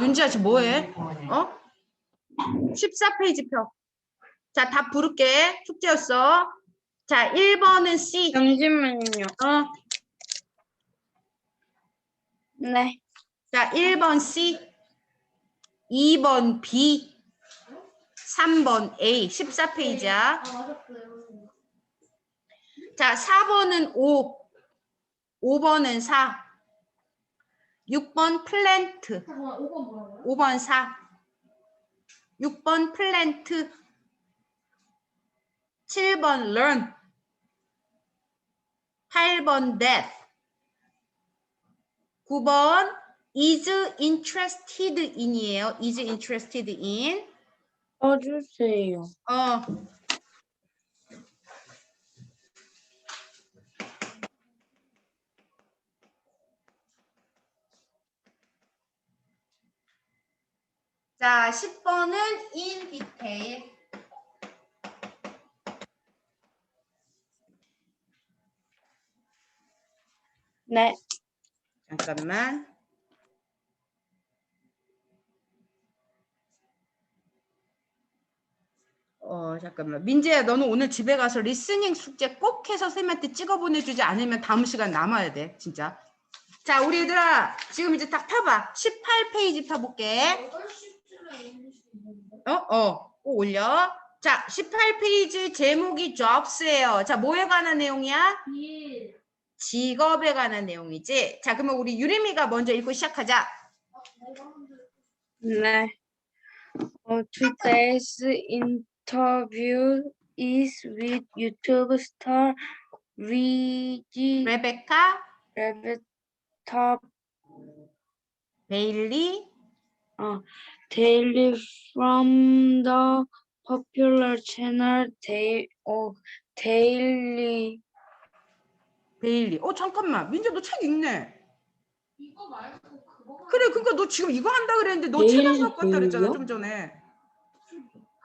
윤지야 지금 뭐해? 어? 14페이지 펴. 자, 답 부를게. 숙제였어. 자, 1번은 C. 잠시만요. 어. 네. 자, 1번 C. 2번 B. 3번 A. 14페이지야. 자, 4번은 5. 5번은 4. 6번 플랜트. 5번 4. 6번 플랜트. 7번 learn. 8번 death. 9번 is interested in이에요. is interested in. 써주세요. 어. 자, 10번은 in detail. 네. 잠깐만. 어, 잠깐만. 민재야, 너는 오늘 집에 가서 리스닝 숙제 꼭 해서 쌤한테 찍어 보내주지 않으면 다음 시간 남아야 돼, 진짜. 자, 우리 얘들아, 지금 이제 딱 펴봐. 18페이지 펴볼게. 어, 어, 꼭 올려. 자, 18페이지 제목이 jobs예요. 자, 뭐에 관한 내용이야? 직업에 관한 내용이지. 자, 그러면 우리 유림이가 먼저 읽고 시작하자. 네. 어, today's interview is with YouTube star Vigi 레베카 Rebecca 베일리 Daily from the popular channel Day of Daily 베일리. 어 잠깐만. 민재 너 책 읽네. 이거 말고 그거 그래 그러니까 너 지금 이거 한다 그랬는데 너 베일리, 책안 갖고 왔다 그랬잖아 베일리요? 좀 전에.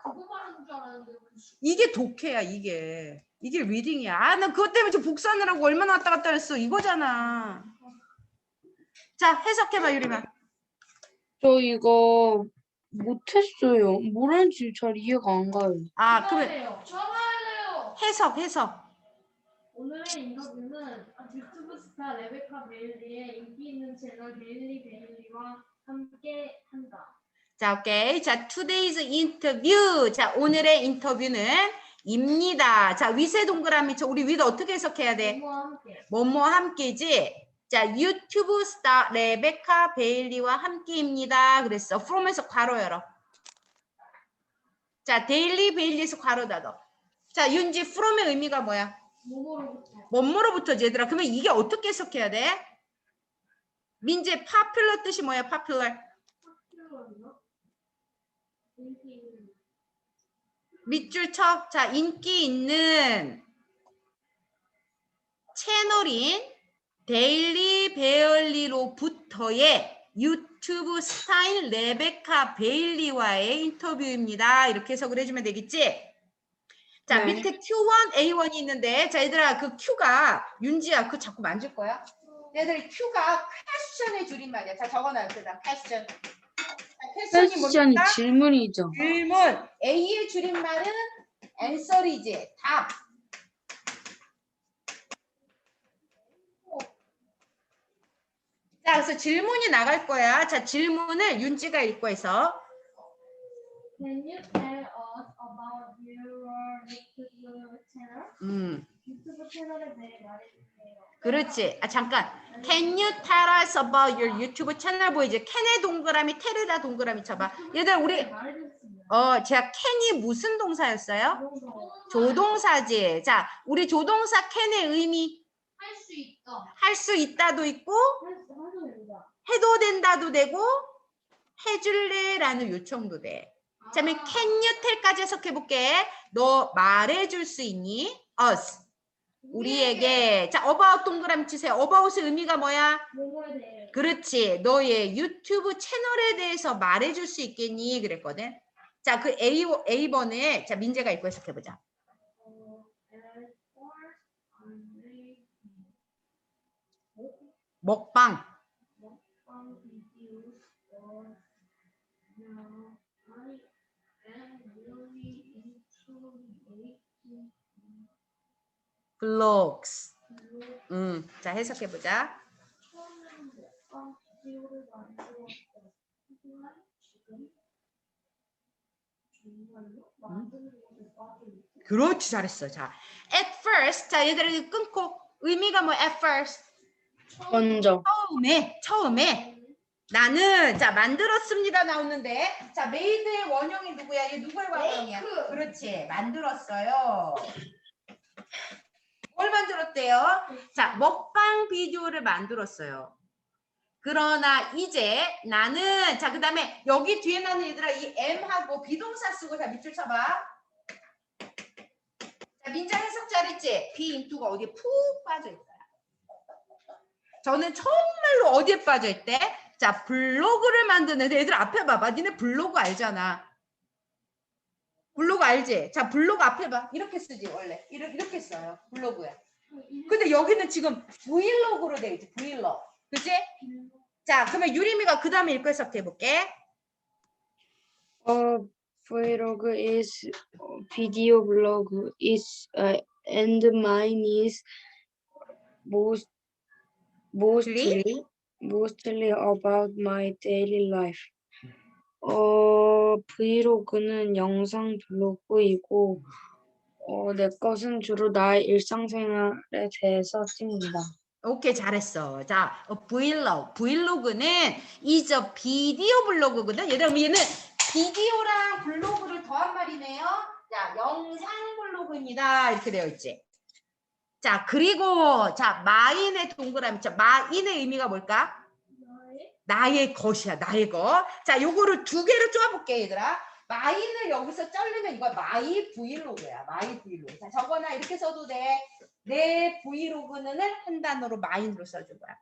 그거 말하는 줄 알았는데 그 수- 이게 독해야 이게. 이게 리딩이야. 아나 그것 때문에 지금 복사하느라고 얼마나 왔다 갔다 했어. 이거잖아. 자 해석해봐 유림아. 저 이거 못했어요. 뭐라는지 잘 이해가 안 가요. 아 그러면 전화해요. 전화해요. 해석 해석. 오늘의 인터뷰는 유튜브 스타 레베카 베일리의 인기 있는 채널 베일리 베일리와 함께 한다. 자, 오케이. 자, today's interview. 자, 오늘의 인터뷰는 입니다. 자, 위세 동그라미 쳐. 우리 위도 어떻게 해석해야 돼? 부모와 함께. 뭐뭐 함께지? 자, 유튜브 스타 레베카 베일리와 함께입니다. 그랬어. from에서 괄호 열어. 자, 데일리 베일리에서 괄호 닫어. 자, 윤지 from의 의미가 뭐야? 모모로부터. 뭐뭐로부터지 얘들아. 그러면 이게 어떻게 해석해야 돼? 민재 popular 뜻이 뭐야? popular. 밑줄 쳐. 자, 인기 있는 채널인 데일리 베얼리로부터의 유튜브 스타일 레베카 베일리와의 인터뷰입니다. 이렇게 해석을 해주면 되겠지? 자, 네. 밑에 Q1, A1이 있는데, 자, 얘들아, 그 Q가, 윤지야, 그거 자꾸 만질 거야? 얘들 Q가 퀘스천의 줄임말이야. 자, 적어놔요. 그다 퀘스천. 자, 퀘스천이 뭡니까? 질문이죠. 질문. A의 줄임말은 answer이지. 답. 자, 그래서 질문이 나갈 거야. 자, 질문을 윤지가 읽고 해서. Can you tell us about your YouTube channel? 음, 유튜브 채널에 대해 말해주세요. 그렇지. 아, 잠깐. Can you tell us about your YouTube channel 보이지? 캔의 동그라미, 테르다 동그라미 쳐봐. 얘들, 우리. 어, 제가 캔이 무슨 동사였어요? 조동사지. 자, 우리 조동사 캔의 의미 할 수 있다. 할 수 있다도 있고. 해도 된다도 되고 해줄래라는 요청도 돼. 자, 그러면 can you tell까지 해석해 볼게. 너 말해 줄 수 있니? us. 우리에게. 자, about 동그라미 치세요. about의 의미가 뭐야? 그렇지. 너의 유튜브 채널에 대해서 말해 줄 수 있겠니? 그랬거든. 자, 그 A, A번에 자, 민재가 읽고 해석해 보자. 어, 먹방. 먹방 비디오 now I am really into making blocks. 음, 자 해석해 보자. 있어. 그렇지 잘했어. 자, at first. 자, 얘들아 끊고 의미가 뭐 at first? 먼저. 처음에 처음에 나는 자 만들었습니다 나오는데 자 메이드의 원형이 누구야? 얘 누구의 원형이야? 메이크. 그렇지 만들었어요. 뭘 만들었대요? 자 먹방 비디오를 만들었어요. 그러나 이제 나는 자 그 다음에 여기 뒤에 나는 얘들아 이 M하고 비동사 쓰고 자 밑줄 쳐봐. 자 민자 해석 잘했지? be into가 어디에 푹 빠져 있어요. 저는 정말로 어디에 빠져 있대? 자, 블로그를 만드는데 얘들 앞에 봐봐. 니네 블로그 알잖아. 블로그 알지? 자, 블로그 앞에 봐. 이렇게 쓰지, 원래. 이렇게, 이렇게 써요. 블로그에. 근데 여기는 지금 브이로그로 돼 있지, 브이로그. 그치? 자, 그러면 유리미가 그 다음에 읽고 해석해 볼게. 어, vlog is 어, video blog is uh, and mine is most mostly mostly about my daily life. 어, 브이로그는 영상 블로그이고 어, 내 것은 주로 나의 일상생활에 대해서 찍는다. 오케이, 잘했어. 자, 어, 브이로그. 브이로그는 a 비디오 블로그거든. 얘들아, 얘는 비디오랑 블로그를 더한 말이네요. 자, 영상 블로그입니다. 이렇게 되어 있지. 자, 그리고 자, 마인의 동그라미. 자, 마인의 의미가 뭘까? 나의 것이야, 나의 것. 자, 요거를 두 개로 쪼아볼게, 얘들아. 마인을 여기서 자르면 이거 마이 브이로그야. 마이 브이로그. 자, 저거나 이렇게 써도 돼. 내 브이로그는 한 단어로 마인으로 써준 거야.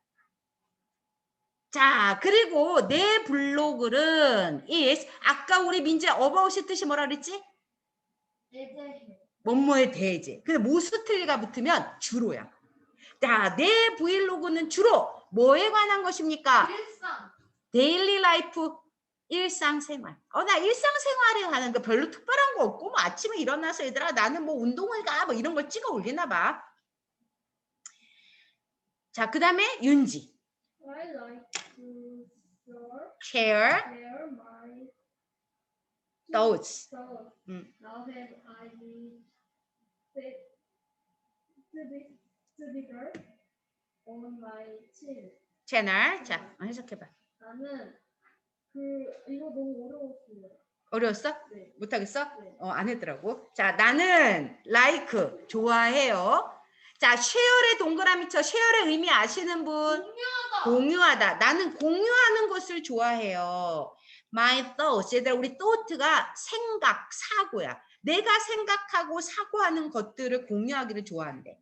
자, 그리고 내 블로그는 is 아까 우리 민재 어바웃의 뜻이 뭐라 그랬지? 에 대해 뭐뭐에 대해지. 근데 모스틀리가 붙으면 주로야. 자, 내 브이로그는 주로 뭐에 관한 것입니까? 일상 데일리 라이프 일상생활. 어, 나 일상생활에 관한 거 별로 특별한 거 없고, 뭐 아침에 일어나서 얘들아, 나는 뭐 운동을 가, 뭐 이런 걸 찍어 올리나 봐. 자, 그 다음에 윤지. I like to share share my thoughts. thoughts. 음. Now that I need on my chin. 채널. 자, 어, 해석해봐. 나는 그 이거 너무 어려웠어요. 어려웠어? 네. 못하겠어? 네. 어, 안 했더라고. 자, 나는 like, 좋아해요. 자, share의 동그라미 쳐. share의 의미 아시는 분? 공유하다. 공유하다. 나는 공유하는 것을 좋아해요. My thoughts. 얘들아, 우리 thought가 생각, 사고야. 내가 생각하고 사고하는 것들을 공유하기를 좋아한대.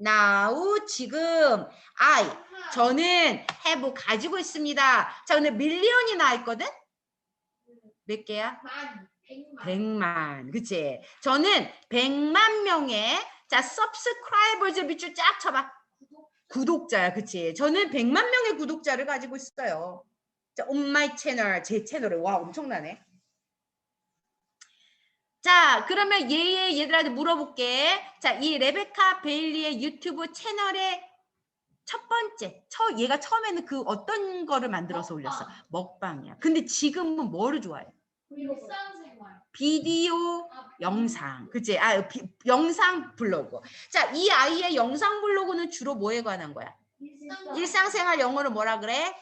Now, 지금, I, 저는 have 가지고 있습니다. 자, 근데 밀리언이 나와 있거든? 몇 개야? 만 백만. 백만. 그치? 저는 백만 명의, 자, subscribers 밑줄 쫙 쳐봐. 구독자야, 그치? 저는 100만 명의 구독자를 가지고 있어요. 자, on my channel, 제 채널에. 와, 엄청나네. 자, 그러면 얘, 얘들한테 물어볼게. 자, 이 레베카 베일리의 유튜브 채널의 첫 번째, 처, 얘가 처음에는 그 어떤 거를 만들어서 올렸어? 먹방이야. 근데 지금은 뭐를 좋아해? 일상생활. 비디오, 아, 영상. 그치? 아, 비- 영상 블로그. 자, 이 아이의 영상 블로그는 주로 뭐에 관한 거야? 일상. 일상생활 영어로 뭐라 그래?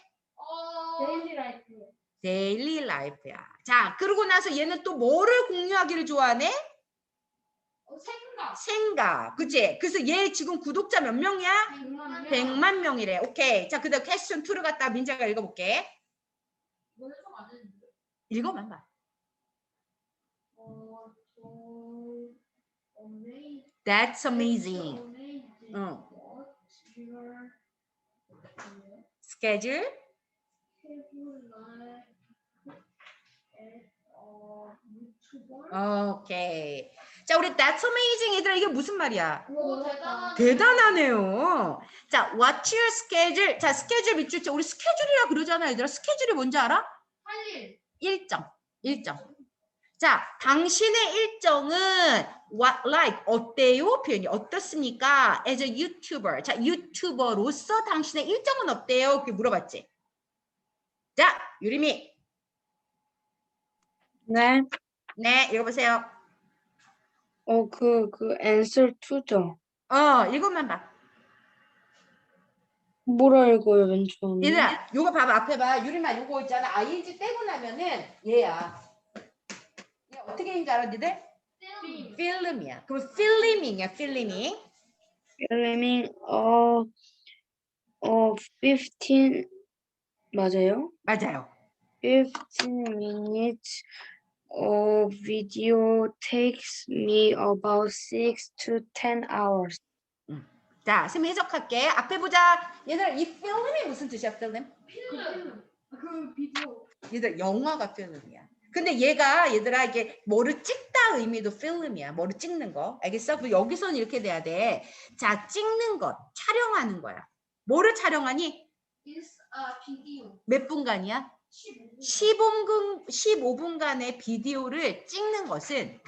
어. 데일리 라이프. 데일리 라이프야. 자, 그러고 나서 얘는 또 뭐를 공유하기를 좋아하네? 어, 생각. 생각. 그치? 그래서 얘 지금 구독자 몇 명이야? 백만 명. 100만 명이래. 오케이. 자, 그 다음 퀘스천 2를 갖다 민자가 읽어볼게. 안. 읽어만 봐. 어, 저 amazing. That's amazing. amazing. 어. What your schedule like as a YouTuber? 오케이. 자, 우리 That's amazing 얘들아 이게 무슨 말이야? 오, 대단하네. 대단하네요. 자, what's your schedule? 자, 스케줄 밑줄 쳐. 우리 스케줄이라 그러잖아, 얘들아. 스케줄이 뭔지 알아? 할 일. 일정, 일정. 자, 당신의 일정은 what like 어때요? 표현이 어떻습니까? As a YouTuber. 자, 유튜버로서 당신의 일정은 어때요? 이렇게 물어봤지. 자, 유리미. 네. 네, 읽어보세요. 어, 그, 그, answer to죠. 어, 이것만 봐. 뭐라 읽어요, 맨 처음에? 얘들아, 요거 봐봐. 앞에 봐. 유리만 요거 있잖아. ing 떼고 나면은 얘야. 얘 어떻게 했는지 알아, 니들? 필름. 필름이야. 그럼 필리밍이야, 필리밍. filming, 어, 어, 15, 맞아요? 맞아요. 15 minutes of video takes me about 6 to 10 hours. 자, 쌤 해석할게. 앞에 보자. 얘들아, 이 필름이 무슨 뜻이야, 필름? 필름. 그 비디오. 얘들 영화가 필름이야. 근데 얘가 얘들아 이게 뭐를 찍다 의미도 필름이야. 뭐를 찍는 거. 알겠어? 그 여기서는 이렇게 돼야 돼. 자, 찍는 것, 촬영하는 거야. 뭐를 촬영하니? is 아 비디오. 몇 분간이야? 15분. 15분 15분간의 비디오를 찍는 것은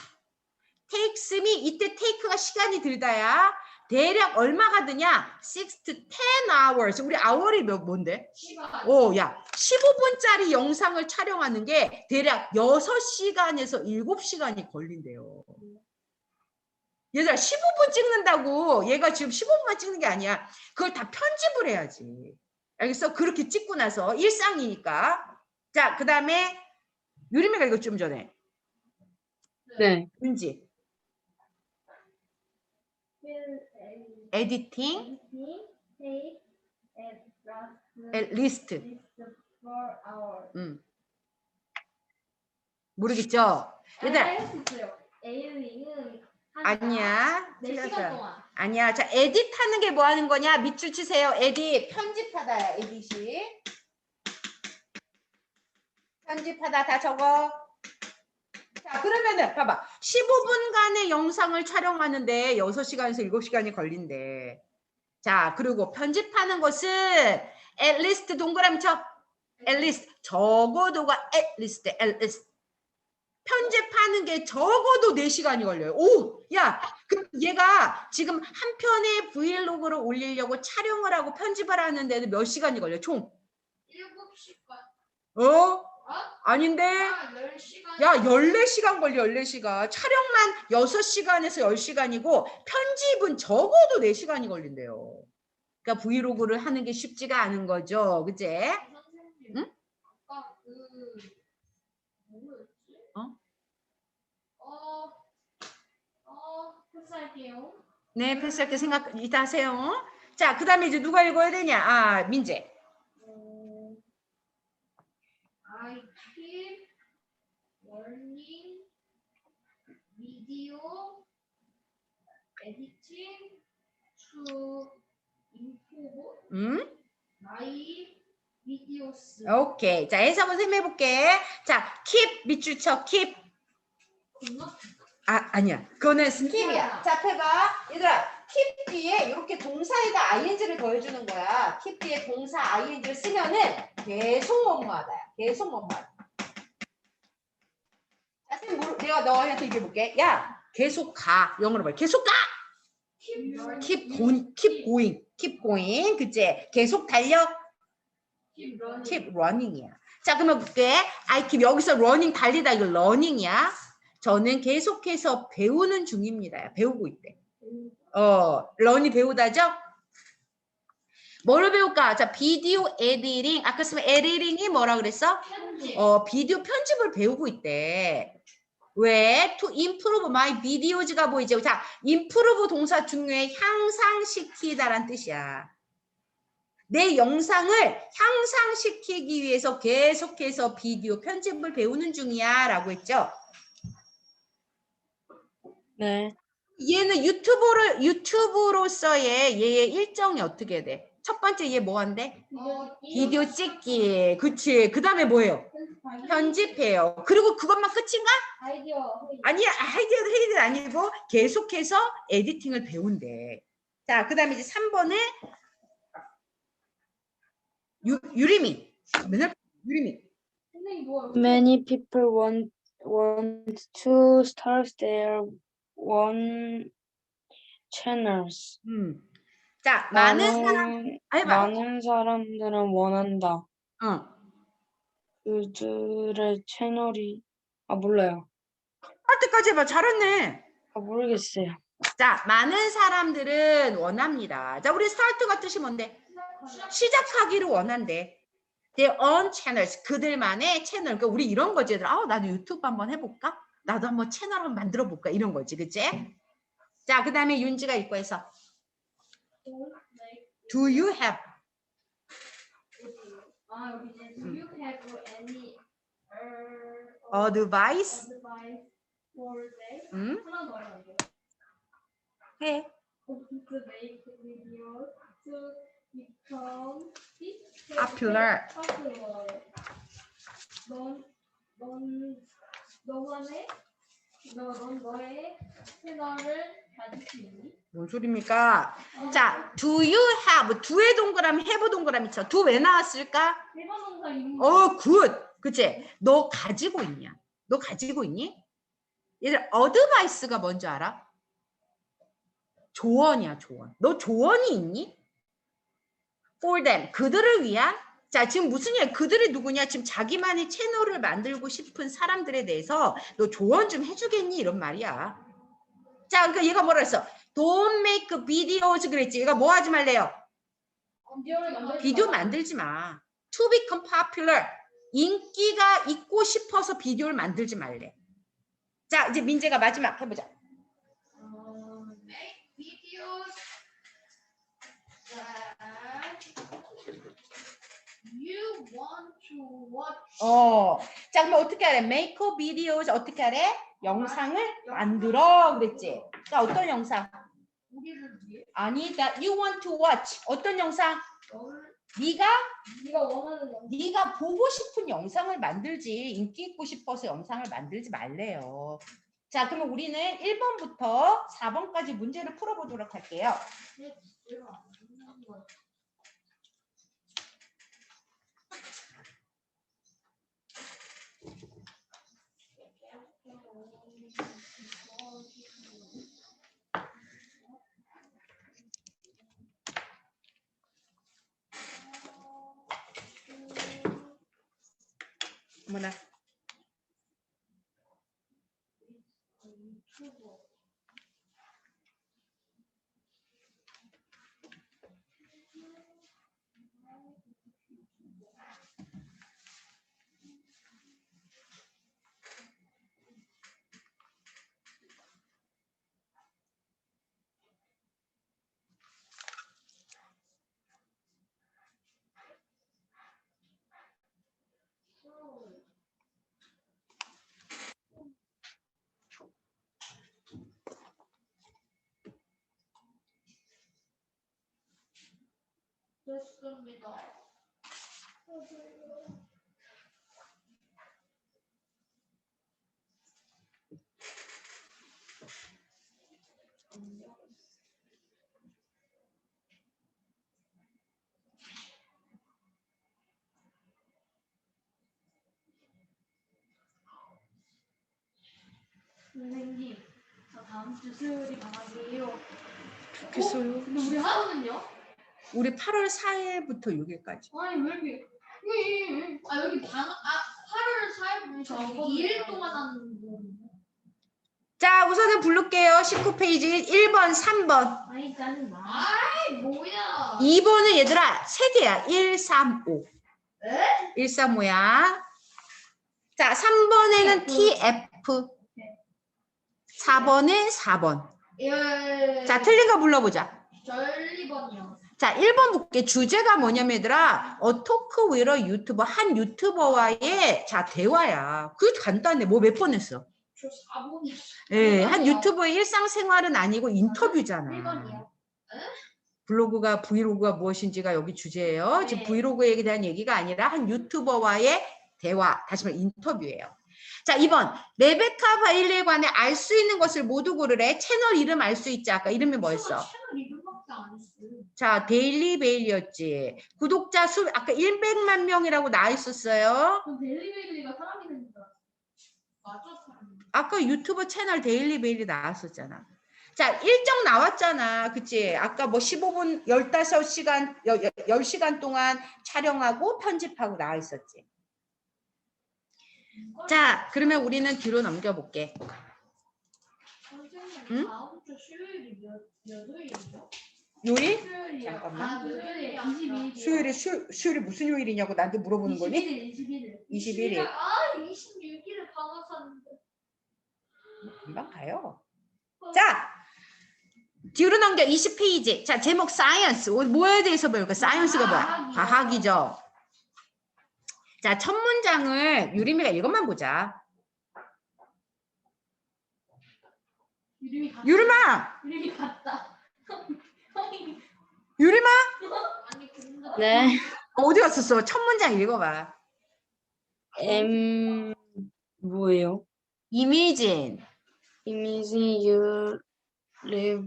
takes me 이때 take가 시간이 들다야. 대략 얼마가 드냐? 6 to 10 hours. 우리 hour이 몇 뭔데? 시간. 오, 야, 15분짜리 영상을 촬영하는 게 대략 6시간에서 7시간이 걸린대요. 얘들아, 15분 찍는다고 얘가 지금 15분만 찍는 게 아니야. 그걸 다 편집을 해야지. 알겠어? 그렇게 찍고 나서 일상이니까. 자, 그 다음에 유리미가 이거 좀 전에. 네. 윤지, 필 에디팅, 리스트. 음. 모르겠죠? 얘들아. 에일링은 아니야. 4시간 틀렸어요. 동안. 아니야. 자, 에딧 하는 게 뭐 하는 거냐? 밑줄 치세요. 에딧. 편집하다야, 에딧이. 편집하다 다 적어. 자, 그러면은 봐봐. 15분간의 영상을 촬영하는데 6시간에서 7시간이 걸린대. 자, 그리고 편집하는 것은 at least 동그라미 쳐. at least 적어도가 at least, at least. 편집하는 게 적어도 4시간이 걸려요. 오! 야, 그럼 얘가 지금 한 편의 브이로그를 올리려고 촬영을 하고 편집을 하는데도 몇 시간이 걸려? 총? 7시간. 어? 아? 아닌데? 아, 10시간. 야, 14시간 걸려, 14시간. 촬영만 6시간에서 10시간이고 편집은 적어도 4시간이 걸린대요. 그러니까 브이로그를 하는 게 쉽지가 않은 거죠. 그제? 선생님. 응? 아까 그 뭐였지? 어? 어. 어, 패스할게요. 네, 패스할게 생각 이따 하세요. 자, 그 다음에 이제 누가 읽어야 되냐? 아, 민재. 어, I keep learning video editing to improve 음? my videos. 오케이. 자, 해석 한번 해볼게. 자, keep 밑줄 쳐. keep. 아, 아니야. 그거는 스킵이야. 자, 해봐. 얘들아, keep 뒤에 이렇게 동사에다 ing를 더해주는 거야. keep 뒤에 동사 ing를 쓰면은 계속 뭐뭐하다야. 계속 뭐뭐하다. 자, 쌤, 모르- 내가 너한테 얘기해볼게. 야, 계속 가. 영어로 말. 계속 가. keep going. keep going. keep going. 그치? 계속 달려. keep running. keep running이야. 자, 그러면 볼게. I keep 여기서 running 달리다 이거 running이야. 저는 계속해서 배우는 중입니다. 배우고 있대. 어, 런이 배우다죠? 뭐를 배울까? 자, 비디오 에디링. 아까 쓰면 에디링이 뭐라 그랬어? 편집. 어, 비디오 편집을 배우고 있대. 왜? To improve my videos가 보이죠? 자, improve 동사 중요해. 향상시키다란 뜻이야. 내 영상을 향상시키기 위해서 계속해서 비디오 편집을 배우는 중이야. 라고 했죠? 네. 얘는 유튜브를, 유튜브로서의 얘의 일정이 어떻게 돼? 첫 번째 얘 뭐 한대? 어, 비디오 찍기. 그치. 그 다음에 뭐예요? 편집해요. 그리고 그것만 끝인가? 아니야. 아이디어 헤이드 아니고 계속해서 에디팅을 배운대. 자, 그 다음에 이제 3번에 유, 유리미. 맨날 유리미. 누워요. Many people want want to start their one channels. 음. 자, 많은 사람 해봐. 많은 사람들은 원한다. 어. 그들의 채널이 아 몰라요. 할 때까지 해봐. 잘했네. 아 모르겠어요. 자, 많은 사람들은 원합니다. 자, 우리 스타트가 뜻이 뭔데? 시작하기를 원한대. Their own channels. 그들만의 채널. 그러니까 우리 이런 거지. 얘들아. 아, 나도 유튜브 한번 해볼까? 나도 한번 채널 한번 만들어 볼까? 이런 거지. 그치? 자, 그 다음에 윤지가 읽고 해서. Do you have? 아 do you have any uh, Advice? 돼. 해. To make videos to become Popular. popular. 너만의, 너, 넌 너의 채널을 가질 수 있니? 뭔 소리입니까? 자, do you have? do의 동그라미, have 동그라미 쳐. do 왜 나왔을까? 일반 동사 이름. 어, 굿. 그치? 너 가지고 있냐? 너 가지고 있니? 얘들 어드바이스가 뭔지 알아? 조언이야, 조언. 너 조언이 있니? For them. 그들을 위한? 자, 지금 무슨 일? 그들이 누구냐? 지금 자기만의 채널을 만들고 싶은 사람들에 대해서 너 조언 좀 해주겠니? 이런 말이야. 자, 그러니까 얘가 뭐라 했어? Don't make videos 그랬지. 얘가 뭐 하지 말래요? 비디오. 만들지 마. To become popular. 인기가 있고 싶어서 비디오를 만들지 말래. 자, 이제 민재가 마지막 해보자. 어, make videos that you want to watch. 어. 자, 그러면 어떻게 하래? make a videos 어떻게 하래? 영상을 만들어 그랬지. 자, 어떤 영상? 우리를 위해 아니, that you want to watch. 어떤 영상? 너를 네가 네가 원하는 영상. 네가 보고 싶은 영상을 만들지. 인기 있고 싶어서 영상을 만들지 말래요. 자, 그러면 우리는 1번부터 4번까지 문제를 풀어보도록 할게요. 어머나. Buenas 습니다. 선생님, 저 다음 주 수요일이 방학이에요. 좋겠어요. 근데 우리 하루는요? 우리 8월 4일부터 6일까지. 아니 왜 이렇게 왜? 아 여기 방 아 8월 4일 저기 2일 동안 하는 거. 자, 우선은 부를게요. 19페이지 1번, 3번. 아이 짜증 나. 아이 뭐야? 2번은 얘들아, 세 개야. 1, 3, 5. 에? 1, 3, 5야. 자, 3번에는 TF. 4번은 4번. 예. 자, 틀린 거 불러보자. 절리번이요. 자, 1번 볼게. 주제가 뭐냐면 얘들아, 어 토크 위러 유튜버, 한 유튜버와의 자, 대화야. 그게 간단해. 뭐 몇 번 했어? 저 4번이. 예, 한 유튜버의 일상생활은 아니고 인터뷰잖아. 1번이요. 블로그가 브이로그가 무엇인지가 여기 주제예요. 지금 네. 브이로그에 대한 얘기가 아니라 한 유튜버와의 대화, 다시 말해 인터뷰예요. 자, 2번. 레베카 바일리에 관해 알 수 있는 것을 모두 고르래. 채널 이름 알 수 있지. 아까 이름이 뭐였어? 채널 구독 자 데일리 베일리였지. 구독자 수 아까 100만 명이라고 나와 있었어요. 그럼 벨리벨리가 사람이. 맞아 사람. 아까 유튜브 채널 데일리 베일리 나왔었잖아. 자, 일정 나왔잖아. 그치? 아까 뭐 15분, 15시간, 10시간 동안 촬영하고 편집하고 나와 있었지. 자, 그러면 우리는 뒤로 넘겨볼게. 선생님 응? 다음 주 수요일이 몇, 몇 월이죠? 요일? 잠깐만. 아, 수요일이 22일. 수요일이, 수, 수요일이 무슨 요일이냐고 나한테 물어보는 거니? 21일, 21일. 21일. 아, 26일을 방학하는데. 금방 가요. 자, 뒤로 넘겨 20페이지. 자, 제목 사이언스. 오늘 뭐에 대해서 배울까? 사이언스가 뭐야? 과학이요. 과학이죠. 자, 첫 문장을 유리미가 이것만 보자. 유림이 갔다. 유리마! 유림이 갔다. 유리마! 네. 어디 갔었어? 첫 문장 읽어봐. M 뭐예요? Imagine. Imagine you live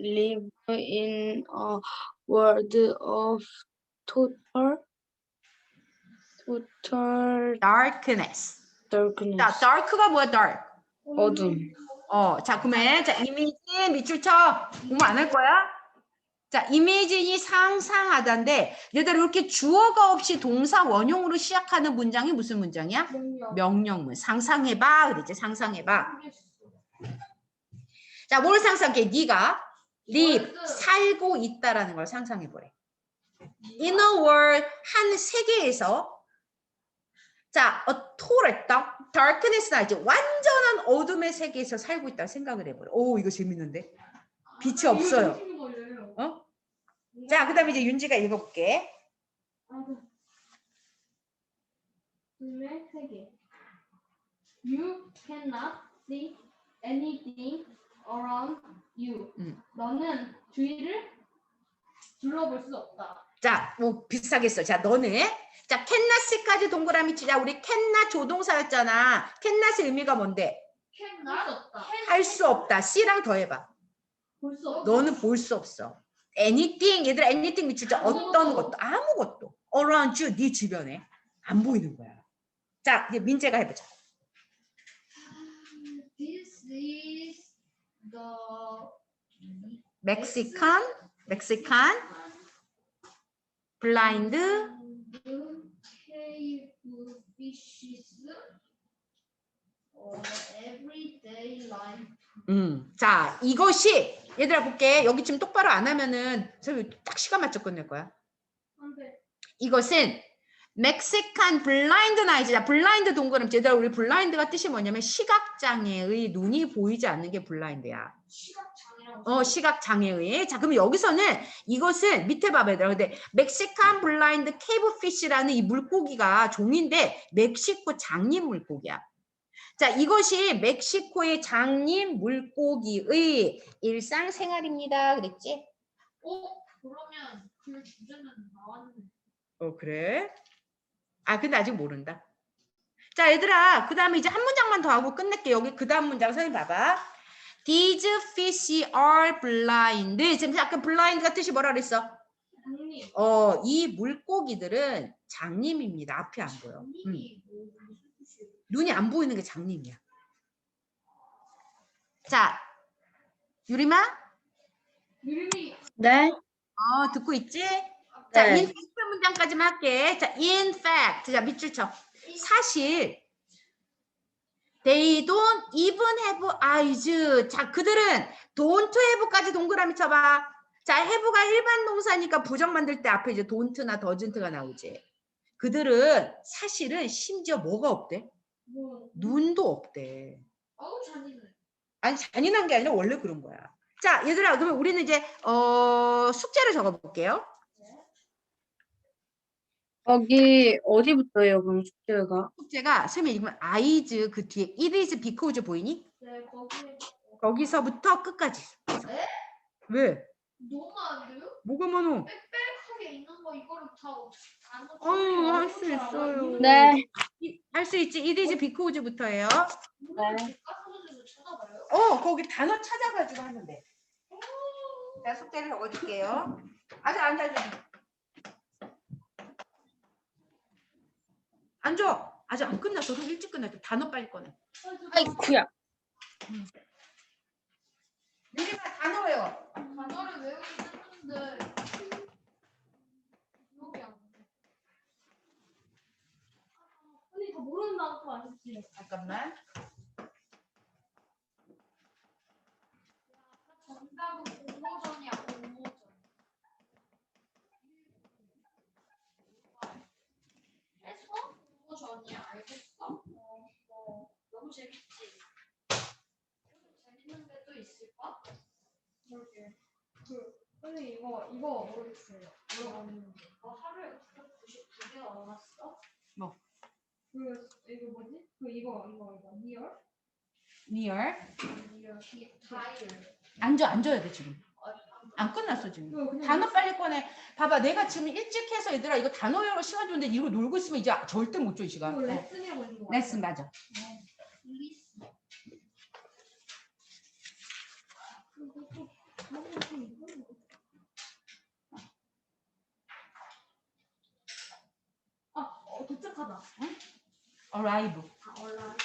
live in a world of total total Darkness. darkness. 자, dark가 뭐야, dark? 어둠. 어, 자, 그러면, 자, imagine 밑줄 쳐. 공부 안 할 거야? 자, imagine이 상상하다인데, 얘들아, 이렇게 주어가 없이 동사 원형으로 시작하는 문장이 무슨 문장이야? 명령. 명령 문. 상상해 봐. 그랬지, 상상해 봐. 자, 뭘 상상해? 네가 live, 살고 있다라는 걸 상상해 보래. In a world, 한 세계에서 자, dark, darkness나 이제 완전한 어둠의 세계에서 살고 있다 생각을 해보래. 오, 이거 재밌는데. 빛이 없어요. 어? 자, 그 다음에 이제 윤지가 읽어볼게. 세계. You cannot see anything around you. 음. 너는 주위를 둘러볼 수 없다. 자, 뭐 비슷하겠어. 자, 너는 자, 캔나스까지 동그라미 치자. 우리 캔나 조동사였잖아. 캔나스 의미가 뭔데? 할 수 없다. C랑 더해봐. 볼수. 너는 볼 수 없어. anything 얘들아 anything 밑줄자 어떤. 것도 아무것도 around you 네 주변에 안 보이는 거야. 자 이제 민재가 해보자. This is the 멕시칸 멕시칸 블라인드 cave fishes 어, everyday life. 음. 자 이것이 얘들아 볼게 여기 지금 똑바로 안 하면은 선생님 딱 시간 맞춰 끝낼 거야. 이것은 멕시칸 블라인드 나이즈자 블라인드 동그라미 얘들아 우리 블라인드가 뜻이 뭐냐면 시각 장애의 눈이 보이지 않는 게 블라인드야. 시각. 어, 시각 장애의. 자, 그럼 여기서는 이것은 밑에 봐봐 얘들아. 근데 멕시칸 블라인드 케이브 피쉬라는 이 물고기가 종인데 멕시코 장님 물고기야. 자, 이것이 멕시코의 장님 물고기의 일상생활입니다. 그랬지? 어? 그러면 그 주제는 나왔는데. 어, 그래? 아, 근데 아직 모른다. 자, 얘들아. 그 다음에 이제 한 문장만 더 하고 끝낼게. 여기 그 다음 문장 선생님 봐봐. These fish are blind. 지금 아까 blind가 뜻이 뭐라 그랬어? 장님. 어, 이 물고기들은 장님입니다. 앞이 안 보여. 음. 장님이 뭐? 눈이 안 보이는 게 장님이야. 자, 유리마? 유림이 네. 어, 듣고 있지? 자, 네. fact 문장까지만 할게. 자, in fact. 자, 밑줄 쳐. 사실 they don't even have eyes. 자, 그들은 don't have까지 동그라미 쳐봐. 자, have가 일반 동사니까 부정 만들 때 앞에 이제 don't나 doesn't가 나오지. 그들은 사실은 심지어 뭐가 없대? 뭐 눈도 없대. 아우 잔인해. 아니 잔인한 게 아니라 원래 그런 거야. 자, 얘들아, 그러면 우리는 이제 어, 숙제를 적어볼게요. 거기 어디부터예요? 그럼 숙제가? 숙제가 선생님 읽으면 eyes 그 뒤에 it is because 보이니? 네 거기에 거기서부터 끝까지. 에? 왜? 너무 안 돼요? 뭐가 많어? 빽빽하게 있는 거 이거를 다 안. 어휴, 할수 있어요. 네. 할 수 있지. it is because부터예요. 네. 가서도 찾아봐요. 어, 거기 단어 찾아가지고 하면 돼. 자, 숙제를 적어줄게요. 아직 안 달려. 앉아. 아직 안 끝났어. 좀 일찍 끝났어. 단어 빨리 꺼내. 아이쿠야. 민지가 단어 외워. 단어를 외우긴 했는데 기억이 안 나. 언니 더 모르는 단어 또 아시지? 잠깐만. 정답은 공모전이야 공모전. 했어? 알겠어. 어, 어, 너무 재밌지. 재밌는 게또 있을까? 그러게. 그 선생님 이거 이거 모르겠어요. 물어봤는데. 너 하루에 999개 얻어놨어? 뭐? 그 이거 뭐지? 그 이거 이거 이거 니얼? 니얼. 니얼 기 타일. 앉아, 앉아야 돼, 지금. 어, 안 끝났어, 지금. 그냥 단어 빨리 꺼내. 봐봐, 내가 지금 일찍 해서 얘들아 이거 단어 외우는 시간 줬는데 이러고 놀고 있으면 이제 절대 못 줘, 이 시간. 이거 어. 레슨이라고 있는 거 레슨 맞아. 리스. 아, 어, 도착하다. arrive. 아, 올라.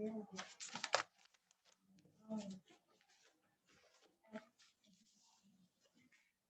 Yeah.